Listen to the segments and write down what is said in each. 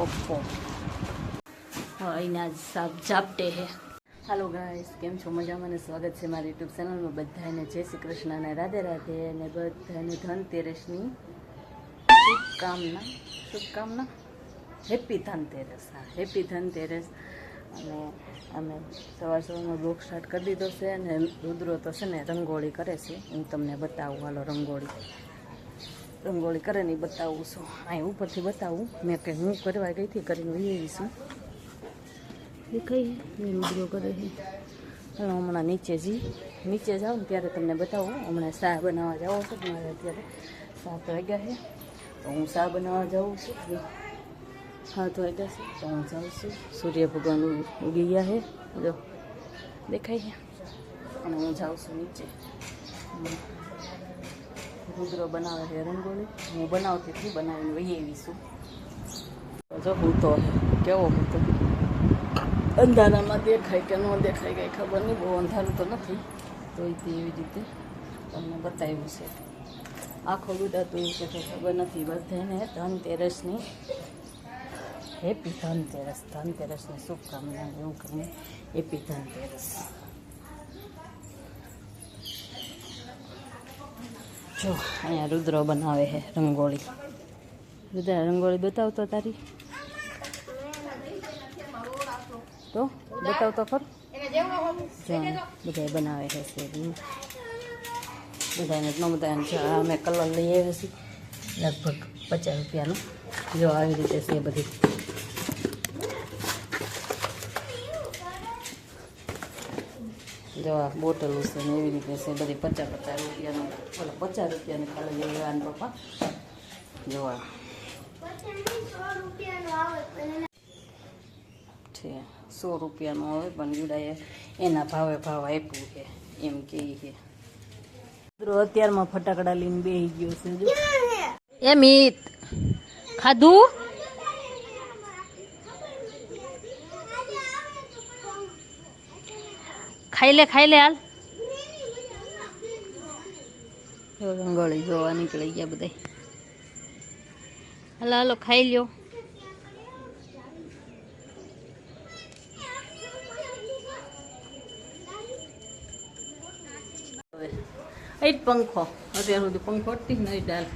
પપ્પો અહીંના સાપ ઝાપટે હે. હાલો ગાઈસ કેમ છો? મજામાં અને સ્વાગત છે મારી યુટ્યુબ ચેનલમાં બધાને. જય શ્રી કૃષ્ણ અને રાધે રાધે અને બધાને ધનતેરસની શુભકામના શુભકામના. હેપી ધનતેરસ હા હેપી ધનતેરસ અને અમે સવાર સવારમાં બ્લોક સ્ટાર્ટ કરી દીધો છે અને રુદ્રો તો છે ને રંગોળી કરે છે. હું તમને બતાવું, હાલો રંગોળી. રંગોળી કરે ને ઈ બતાવું છું. અહીં ઉપરથી બતાવું. મેં કે હું કરવા ગઈ હતી કરીને વહી છું. દેખાય મેં રુદ્રો કરે છે. હાલો હમણાં નીચે જી. નીચે જાઉં ને ત્યારે તમને બતાવું. હમણાં શા બનાવવા જાઓ છો. મારે અત્યારે સાત વાગ્યા છે. તો હું શા બનાવવા જાઉં છું. હાથ વાગ્યા છે. તો હું જાઉં છું. સૂર્ય ભગવાન ઉગી ગયા છે. જો. દેખાય છે. અને હું જાઉં છું નીચે. હમ. રુદ્રો બનાવે છે રંગોળી. હું બનાવતી હતી, બનાવીને વહી આવી છું. જો હું તો કેવો હતો અંધારામાં દેખાય કે ન દેખાય કંઈ ખબર નહીં, બહુ અંધારું તો નથી. તે એવી રીતે તમને બતાવ્યું છે. આખો ગુદાતું એવું કે ખબર નથી બધાને ધનતેરસની. હેપી ધનતેરસ, ધનતેરસની શુભકામના એવું કહીને હેપી ધનતેરસ. જો, અહીંયા રુદ્ર બનાવે છે રંગોળી. રુદ્ર રંગોળી બતાવતો તારી. તો, બતાવતો ખર. જો બધા બનાવે છે શેરનું બધાને એટલો બધાને જો અમે કલર લઈ આવ્યા છીએ. લગભગ પચાસ રૂપિયાનો. જો, આવી રીતે છે બધી. જો આ બોટલો છે ને એવી રીતે છે, બધી પચાસ પચાસ રૂપિયાનો, ઓલા પચાસ રૂપિયાની ખાલી લેવાના પપ્પા. જોવા સો રૂપિયાનો હવે પણ ગીડાએ એના ભાવે ભાવ આપ્યું છે, એમ કે છે. અત્યારમાં ફટાકડા લઈને બેસી ગયો છે એ મિત, ખાધું? ખાઈ લે ખાઈ લે હાલ. રંગોળી જોવા નીકળી ગયા બધા હાલો હાલો ખાઈ લ્યો. એ જ પંખો. અત્યાર સુધી પંખો જ નહીં ડાલ.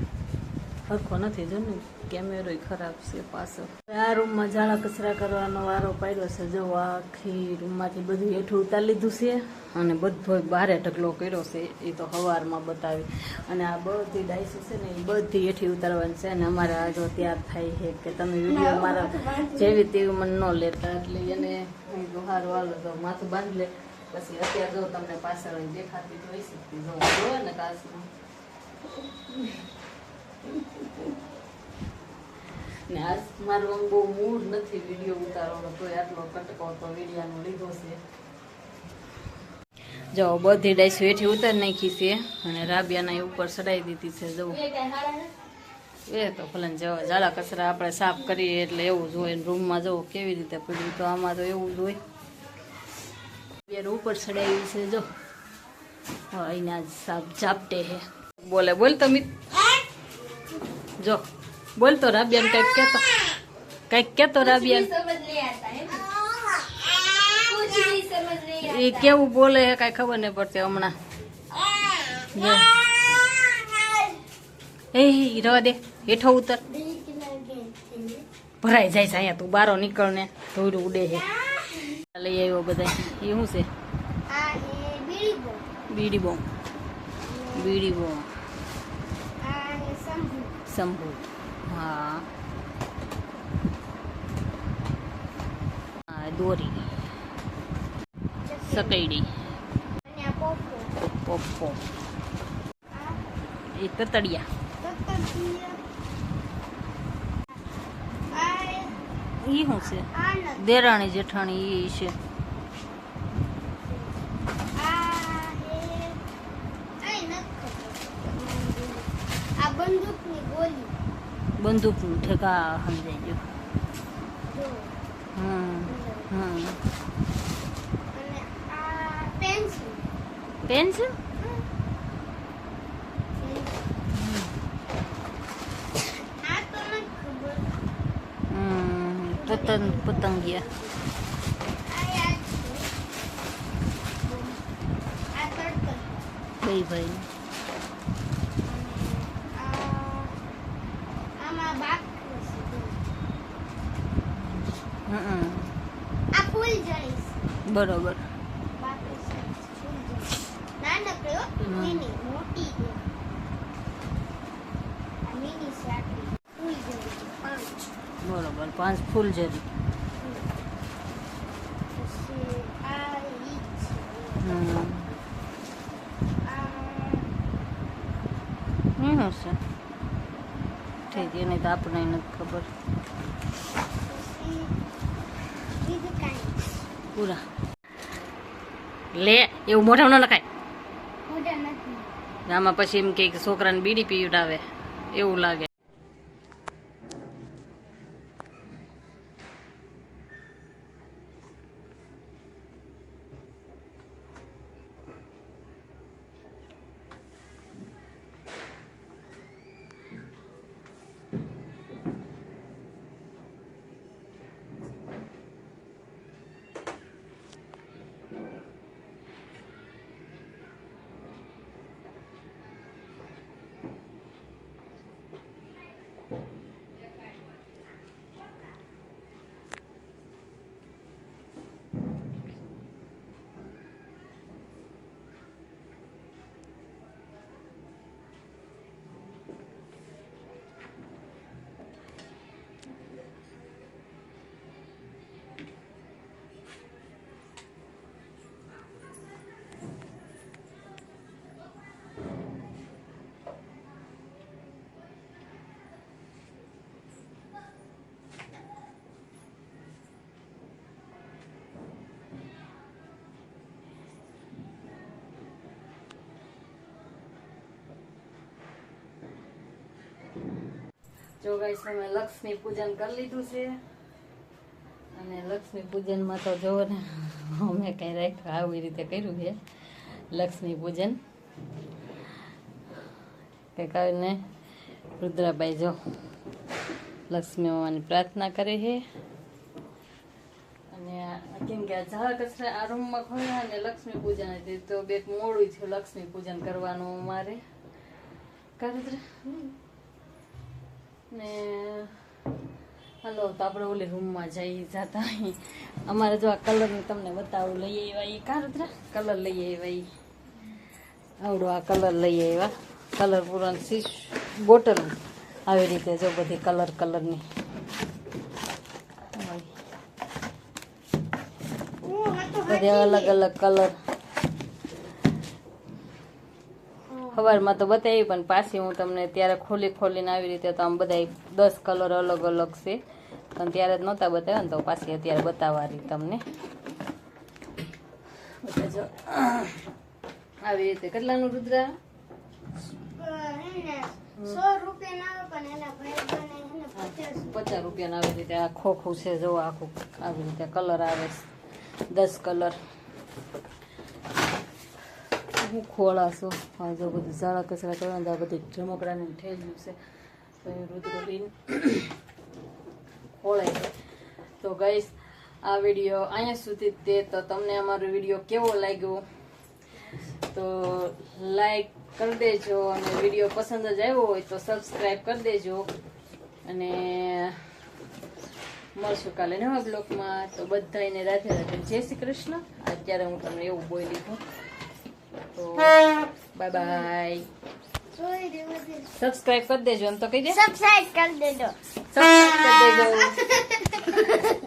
સરખો નથી જો ને? કેમેરો ખરાબ છે પાછો. આ રૂમમાં ઝાડા કચરા કરવાનો વારો પાડ્યો છે. જો આખી રૂમમાંથી બધું હેઠું ઉતારી લીધું છે અને બધો બારે ઢગલો કર્યો છે એ તો સવારમાં બતાવી. અને આ બધી ડાઈસો છે ને એ બધી હેઠી ઉતારવાની છે અને અમારે આ જો ત્યાર થાય છે કે તમે વીડિયો મારા જેવી તેવી મને ન લેતા. એટલે એને હું કીધું તો માથું બાંધી લે. પછી અત્યારે જો તમને પાછળ દેખાતી જોઈ શકતી જો ને કાચમાં ને આજ મારો આમ બહુ મૂડ નથી વીડિયો ઉતારવાનો તો આટલો કટકો તો વિડીયાનો લીધો છે. જો બધી ડાઈસ વેઠી ઉતારી નાખી છે અને રાબિયાના ઉપર ચડાવી દીધી છે જો. એ તો ભલે ને જવા જાડા કચરા આપણે સાફ કરીએ એટલે એવું જ હોય રૂમમાં જવું કેવી રીતે પડ્યું તો આમાં તો એવું જ હોય. ઉપર ચડાવી છે જો. અહીંના સાપ ઝાપટે હે બોલે બોલ તો મિત જો બોલ તો કંઈક કહેતો. કેતો કંઈક કેતો રાબિયાન એ કેવું બોલે હે કઈ ખબર નહીં પડતી હમણાં. એ રવા દે. હેઠો ઉતર. ભરાઈ જાય છે અહીંયા તું. બારો નીકળ ને ધોરું ઉડે છે. લઈ આવ્યો બધા. એ શું છે? બીડી બોમ. બીડી બોમ. શંભુ. હા. દોરી સકૈડી પોપો એ તતડિયા. ઈ શું છે? દેરાણી જેઠાણી ઈ છે. બંદૂકની ઠેકા સમજાઈ ગયું. હમ. પેન્સિલ પેન્સિલ આ તો નથી ખબર હમ પતંગ પતંગિયા આ યાદ છે. આ તડતર. બે ભાઈ આ આમાં બાકરું છે જો. હમ બરોબર. બરોબર પાંચ ફૂલ જરી. હમ. હશે. ઠીક એને તો આપણને નથી ખબર. પૂરા. લે એવું મોઢામાં ન લખાય. આમાં પછી એમ કે છોકરાને બીડી પીવડાવે. એવું લાગે. જો ગાઈસ લક્ષ્મી પૂજન કરી લીધું છે. અને લક્ષ્મી પૂજનમાં તો જો ને, અમે કઈ રાખ્યું, આવી રીતે કર્યું છે લક્ષ્મી પૂજન. કે કરીને રુદ્રાભાઈ જો લક્ષ્મી મામાની પ્રાર્થના કરે છે. અને કેમ કે આ ઝાડ કચરા આ રૂમમાં ખોલ્યા અને લક્ષ્મી પૂજન હતી, તો બે મોડું થયું લક્ષ્મી પૂજન કરવાનું અમારે. કા રુદ્રા ને હલો તો આપણે ઓલી રૂમમાં જઈ જતા અમારે જો આ કલર તમને બતાવું લઈ આવ્યા એ કા રુદ્રા? કલર લઈ આવ્યા એ આવડો આ કલર લઈ આવ્યા. કલર પૂરણ શીશ બોટલ આવી રીતે જો બધી કલર કલરની બધી અલગ અલગ કલર સવારમાં તો બતાવી પણ પાછી હું તમને ત્યારે ખોલી ખોલીને આવી રીતે તો આમ બધા દસ કલર અલગ અલગ છે. પણ ત્યારે જ નહોતા બતાવ્યા ને તો પાછી અત્યારે બતાવવાની તમને. આવી રીતે કેટલાનું રુદ્રા? પચાસ રૂપિયાના આવી રીતે આ ખોખું છે જો આખું આવી રીતે કલર આવે છે. દસ કલર હું ખોળાશો. હા, જો બધું ઝાડા કચરા કરવાનું, આ બધી રમકડાને ઠેલ્યું છે. તો એ રુદ્રબીન ખોળાય છે. તો ગઈશ આ વીડિયો અહીંયા સુધી તે તો તમને અમારો વીડિયો કેવો લાગ્યો? તો લાઈક કરી દેજો અને વીડિયો પસંદ જ આવ્યો હોય તો સબસ્ક્રાઈબ કરી દેજો. અને મળશું કાલે નવા બ્લોગમાં તો બધાને રાધે રાધે. જય શ્રી કૃષ્ણ. અત્યારે હું તમને એવું બોલી છું તો બાય બાય સબસ્ક્રાઈબ કરી દેજો એમ તો કહી દે. સબસ્ક્રાઇબ કરી દેજો. સબસ્ક્રાઇબ કરી દેજો.